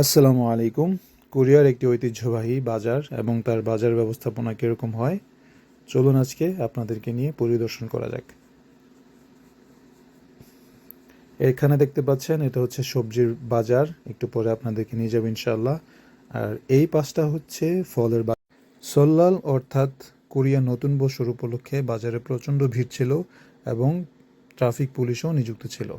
আসসালামু আলাইকুম। কোরিয়ার একটি ঐতিহ্যবাহী বাজার এবং তার বাজার ব্যবস্থাপনা কীরকম হয়? চলুন আজকে আপনাদেরকে নিয়ে পরিদর্শন করা যাক। এখানে দেখতে পাচ্ছেন, এটা হচ্ছে সবজির বাজার। একটু পরে আপনাদেরকে নিয়ে যাব ইনশাল্লাহ আর এই পাশটা হচ্ছে ফলের বাজার সল্লাল অর্থাৎ কোরিয়ার নতুন বছর উপলক্ষে বাজারে প্রচণ্ড ভিড় ছিল এবং ট্রাফিক পুলিশও নিযুক্ত ছিল।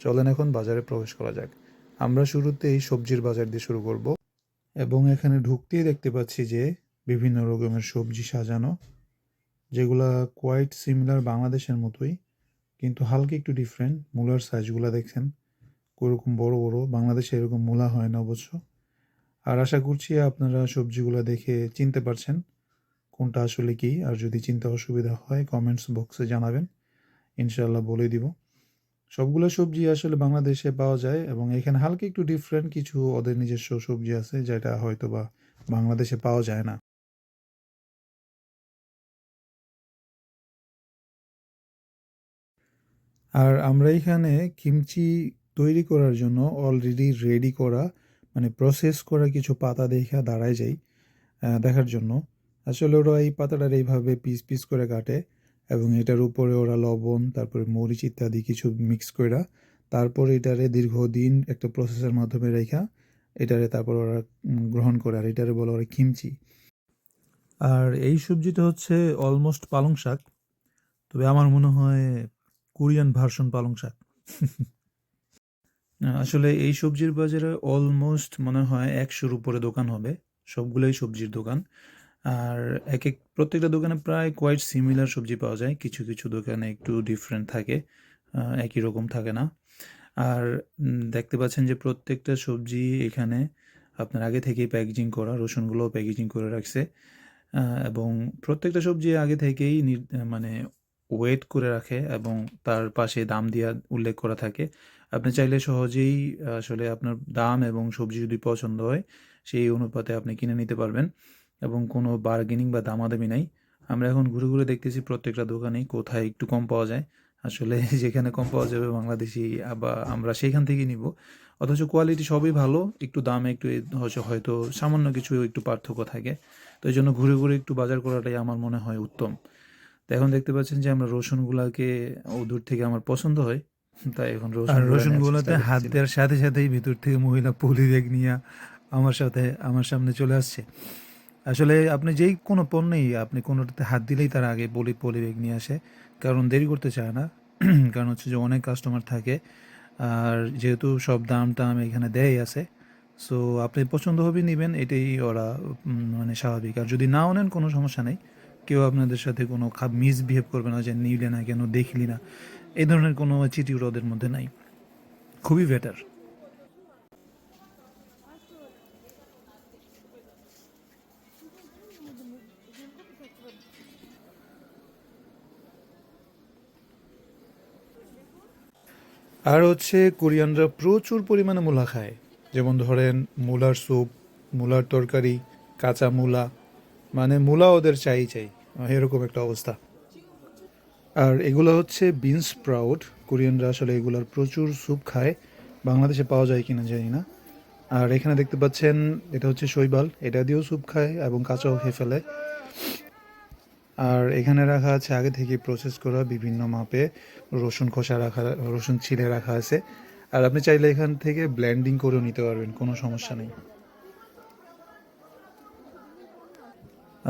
চলেন এখন বাজারে প্রবেশ করা যাক। আমরা শুরুতে এই সবজির বাজার দিয়ে শুরু করব এবং এখানে ঢুকতেই দেখতে পাচ্ছি যে বিভিন্ন রকমের সবজি সাজানো, যেগুলা কোয়াইট সিমিলার বাংলাদেশের মতোই, কিন্তু হালকা একটু ডিফারেন্ট মূলার সাইজগুলো দেখছেন ওরকম বড় বড়, বাংলাদেশে এরকম মূলা হয় না অবশ্য। আর আশা করছি আপনারা সবজিগুলো দেখে চিনতে পারছেন, কোনটা আসলে কি, আর যদি চিন্তা অসুবিধা হয় কমেন্টস বক্সে জানাবেন ইনশাল্লাহ বলে দিব। সবগুলো সবজি আসলে বাংলাদেশে পাওয়া যায় এবং এখানে হালকা একটু ডিফারেন্ট কিছু ওদের নিজস্ব সবজি আছে যেটা হয়তো বা বাংলাদেশে পাওয়া যায় না। আর আমরা এখানে কিমচি তৈরি করার জন্য অলরেডি রেডি করা মানে প্রসেস করা কিছু পাতা দেখা দাঁড়ায় যাই দেখার জন্য। আসলে ওরা এই পাতাটার এইভাবে পিস পিস করে কাটে। এবং এটার উপরে ওরা লবণ, তারপরে মরিচ ইত্যাদি কিছু মিক্স কইরা তারপরে এটারে দীর্ঘদিন একটা প্রসেসের মাধ্যমে রেখা, এটারে তারপর ওরা গ্রহণ করে। আর এটারে বলে ওরা কিমচি আর এই সবজিটা হচ্ছে অলমোস্ট পালং শাক, তবে আমার মনে হয় কোরিয়ান ভার্সন পালং শাক। আসলে এই সবজির বাজারে অলমোস্ট মনে হয় একশোর উপরে দোকান হবে, সবগুলোই সবজির দোকান। আর এক এক প্রত্যেকটা দোকানে প্রায় কোয়াইট সিমিলার সবজি পাওয়া যায়। কিছু কিছু দোকানে একটু ডিফারেন্ট থাকে একই রকম থাকে না। আর দেখতে পাচ্ছেন যে প্রত্যেকটা সবজি এখানে আপনার আগে থেকেই প্যাকেজিং করা, রসুনগুলোও প্যাকেজিং করে রাখছে। এবং প্রত্যেকটা সবজি আগে থেকেই মানে ওয়েট করে রাখে এবং তার পাশে দাম দিয়া উল্লেখ করা থাকে। আপনি চাইলে সহজেই আসলে আপনার দাম এবং সবজি যদি পছন্দ হয়, সেই অনুপাতে আপনি কিনে নিতে পারবেন। এবং কোনো বার্গেনিং বা দামাদামি নাই। আমরা এখন ঘুরে ঘুরে দেখতেছি প্রত্যেকটা দোকানে কোথায় একটু কম পাওয়া যায়। আসলে যেখানে কম পাওয়া যাবে বাংলাদেশি বা আমরা সেইখান থেকেই নিব। অথচ কোয়ালিটি সবই ভালো একটু দামে একটু হয়তো সামান্য কিছু একটু পার্থক্য থাকে। তো এই জন্য ঘুরে ঘুরে একটু বাজার করাটাই আমার মনে হয় উত্তম। তো এখন দেখতে পাচ্ছেন যে আমরা রসুনগুলাকে ও দূর থেকে আমার পছন্দ হয়। তাই এখন রসুন রসুনগুলোতে হাত দেওয়ার সাথে সাথেই ভিতর থেকে মহিলা পলি ব্যাগ নিয়ে আমার সাথে আমার সামনে চলে আসছে। আসলে আপনি যেই কোনো পণ্যেই আপনি কোনোটাতে হাত দিলেই তারা আগে পলি পলি ব্যাগ নিয়ে আসে। কারণ দেরি করতে চায় না। কারণ হচ্ছে যে অনেক কাস্টমার থাকে। আর যেহেতু সব দাম টাম এখানে দেয় আছে সো আপনি পছন্দ হবে নেবেন, এটাই ওরা মানে স্বাভাবিক। আর যদি নাও নেন, কোনো সমস্যা নেই। কেউ আপনাদের সাথে কোনো খাপ মিসবিহেভ করবে না যে নিলে না কেন, দেখলি না। এই ধরনের কোনো চিটিউর ওদের মধ্যে নাই। খুবই বেটার আর হচ্ছে কোরিয়ানরা প্রচুর পরিমাণে মূলা খায়। যেমন ধরেন মূলার স্যুপ, মূলার তরকারি, কাঁচা মূলা মানে মূলা ওদের চাই চাই, এরকম একটা অবস্থা। আর এগুলো হচ্ছে বিনস স্প্রাউট, কোরিয়ানরা আসলে এগুলার প্রচুর স্যুপ খায়। বাংলাদেশে পাওয়া যায় কিনা জানি না। আর এখানে দেখতে পাচ্ছেন এটা হচ্ছে শৈবাল, এটা দিয়েও স্যুপ খায় এবং কাঁচাও খেয়ে ফেলে। আর এখানে রাখা আছে, আগে থেকে প্রসেস করা বিভিন্ন মাপে রসুন খোসা রাখা, রসুন ছিলে রাখা আছে। আর আপনি চাইলে এখান থেকে ব্ল্যান্ডিং করেও নিতে পারবেন, কোনো সমস্যা নেই।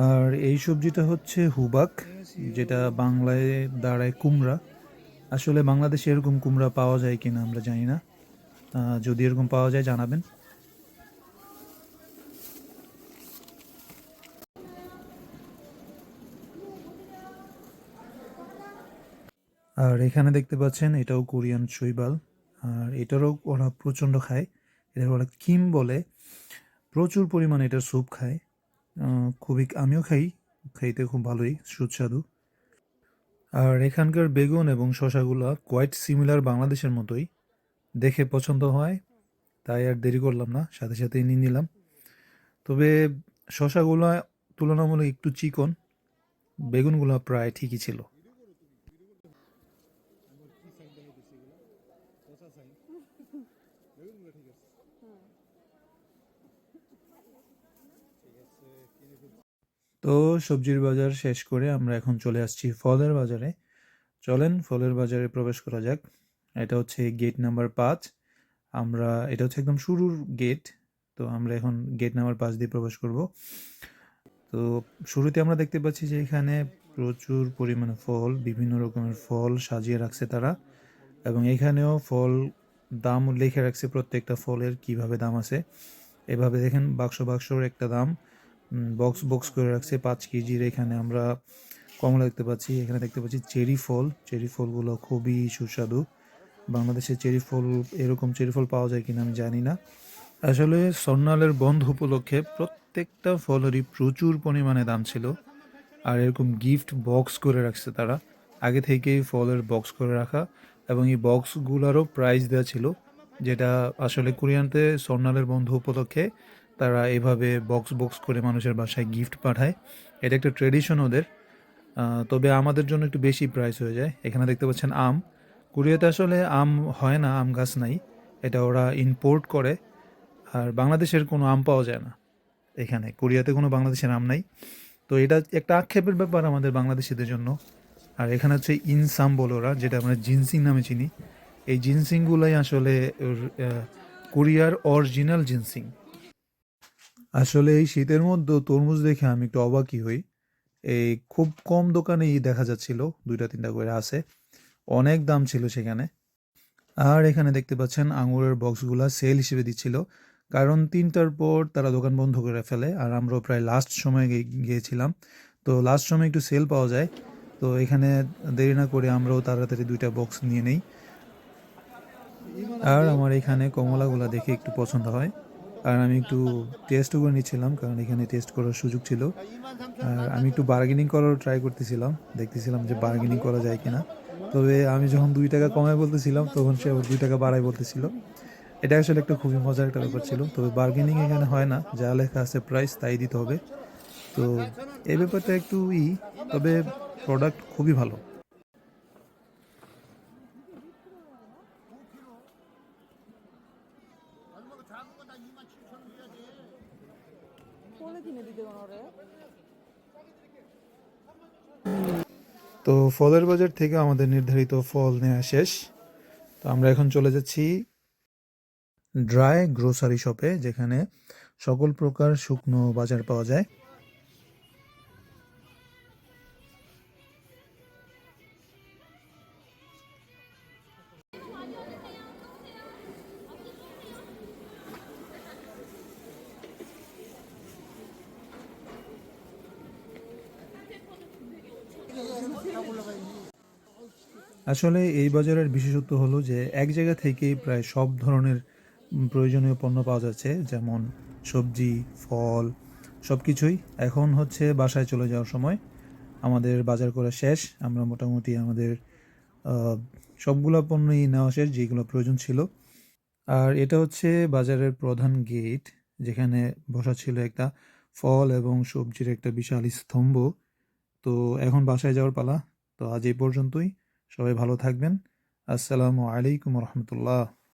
আর এই সবজিটা হচ্ছে হুবাক, যেটা বাংলায় দাঁড়ায় কুমড়া। আসলে বাংলাদেশে এরকম কুমড়া পাওয়া যায় কিনা আমরা জানি না। যদি এরকম পাওয়া যায় জানাবেন। আর এখানে দেখতে পাচ্ছেন এটাও কোরিয়ান শৈবাল। আর এটারও ওরা প্রচণ্ড খায়। এটা ওরা কিম বলে। প্রচুর পরিমাণে এটার স্যুপ খায়। খুবই আমিও খাই। খাইতে খুব ভালোই, সুস্বাদু। আর এখানকার বেগুন এবং শশাগুলো কোয়াইট সিমিলার বাংলাদেশের মতোই। দেখে পছন্দ হয়। তাই আর দেরি করলাম না। সাথে সাথে নিয়ে নিলাম। তবে শশাগুলো তুলনামূলক একটু চিকন। বেগুনগুলো প্রায় ঠিকই ছিল। সাইন দেখে দিচ্ছি এগুলো। পচা সাইন। ঠিক আছে। হ্যাঁ। তো সবজির বাজার শেষ করে আমরা এখন চলে আসছি ফলের বাজারে। চলেন ফলের বাজারে প্রবেশ করা যাক। এটা হচ্ছে গেট নাম্বার পাঁচ। আমরা এটা হচ্ছে একদম শুরুর গেট তো আমরা এখন গেট নাম্বার পাঁচ দিয়ে প্রবেশ করব। তো শুরুতে আমরা দেখতে পাচ্ছি যে এখানে প্রচুর পরিমাণে ফল, বিভিন্ন রকমের ফল সাজিয়ে রাখছে তারা। এবং এখানেও ফল দাম লিখে রাখছে প্রত্যেকটা ফলের কীভাবে দাম আছে। এভাবে দেখেন বাক্স বাক্সর একটা দাম বক্স বক্স করে রাখছে পাঁচ কেজির। এখানে আমরা কমলা দেখতে পাচ্ছি, এখানে দেখতে পাচ্ছি চেরি ফল। চেরি ফলগুলো খুবই সুস্বাদু। বাংলাদেশে চেরি ফল, এরকম চেরি ফল পাওয়া যায় কিনা আমি জানি না। আসলে স্বর্ণালের বন্ধ উপলক্ষে প্রত্যেকটা ফলেরই প্রচুর পরিমাণে দাম ছিল। আর এরকম গিফট বক্স করে রাখছে তারা। আগে থেকেই ফলের বক্স করে রাখা এবং এই বক্সগুলোরও প্রাইস দেওয়া ছিল, যেটা আসলে কোরিয়ানতে স্বর্ণালের বন্ধু উপলক্ষে তারা এভাবে বক্স বক্স করে মানুষের বাসায় গিফট পাঠায়। এটা একটা ট্রেডিশন ওদের। তবে আমাদের জন্য একটু বেশি প্রাইস হয়ে যায়। এখানে দেখতে পাচ্ছেন আম। কোরিয়াতে আসলে আম হয় না, আম গাছ নাই। এটা ওরা ইম্পোর্ট করে। আর বাংলাদেশের কোনো আম পাওয়া যায় না। এখানে কোরিয়াতে কোনো বাংলাদেশের আম নাই। তো এটা একটা আক্ষেপের ব্যাপার আমাদের বাংলাদেশিদের জন্য। আর এখানে হচ্ছে ইনসাম বলে ওরা, যেটা আমরা জিনসিং নামে চিনি। এই জিনসিংগুলোই আসলে কোরিয়ার অরিজিনাল জিনসিং। আসলে এই শীতের মধ্যে তরমুজ দেখে আমি একটু অবাকই হই। এই খুব কম দোকানেই দেখা যাচ্ছিল, দুইটা তিনটা করে আছে। অনেক দাম ছিল সেখানে। আর এখানে দেখতে পাচ্ছেন আঙুরের বক্সগুলা সেল হিসেবে দিচ্ছিল। কারণ তিনটার পর তারা দোকান বন্ধ করে ফেলে, আর আমরাও প্রায় লাস্ট সময় গিয়ে- গিয়েছিলাম। তো লাস্ট সময় একটু সেল পাওয়া যায়, তো এখানে দেরি না করে আমরাও তাড়াতাড়ি দুইটা বক্স নিয়ে নেই। আর আমার এখানে কমলাগুলা দেখে একটু পছন্দ হয়। আর আমি একটু টেস্টও করে নিচ্ছিলাম, কারণ এখানে টেস্ট করার সুযোগ ছিল। আর আমি একটু বার্গেনিং করার ট্রাই করতেছিলাম, দেখতেছিলাম যে বার্গেনিং করা যায় কিনা। তবে আমি যখন দুই টাকা কমায় বলতেছিলাম, তখন সে আবার দুই টাকা বাড়ায় বলতেছিল। এটা আসলে একটা খুবই মজার একটা ব্যাপার ছিল। তবে বার্গেনিং এখানে হয় না, যা লেখা আছে প্রাইস তাই দিতে হবে। তো এই ব্যাপারটা একটু ই, তবে প্রোডাক্ট খুবই ভালো। তো ফলের বাজার থেকে আমাদের নির্ধারিত ফল নেওয়া শেষ। তো আমরা এখন চলে যাচ্ছি ড্রাই গ্রোসারি শপে, যেখানে সকল প্রকার শুকনো বাজার পাওয়া যায়। আসলে এই বাজারের বিশেষত্ব হলো যে, এক জায়গা থেকেই প্রায় সব ধরনের প্রয়োজনীয় পণ্য পাওয়া যাচ্ছে, যেমন সবজি, ফল সব কিছুই এখন হচ্ছে বাসায় চলে যাওয়ার সময়। আমাদের বাজার করা শেষ, আমরা মোটামুটি আমাদের সবগুলো পণ্যই নেওয়া শেষ যেগুলো প্রয়োজন ছিল। আর এটা হচ্ছে বাজারের প্রধান গেট, যেখানে বসা ছিল একটা ফল এবং সবজির একটা বিশাল স্তম্ভ। তো এখন বাসায় যাওয়ার পালা। তো আজ এই পর্যন্তই। সবাই ভালো থাকবেন। আসসালামু আলাইকুম রহমতুল্লাহ।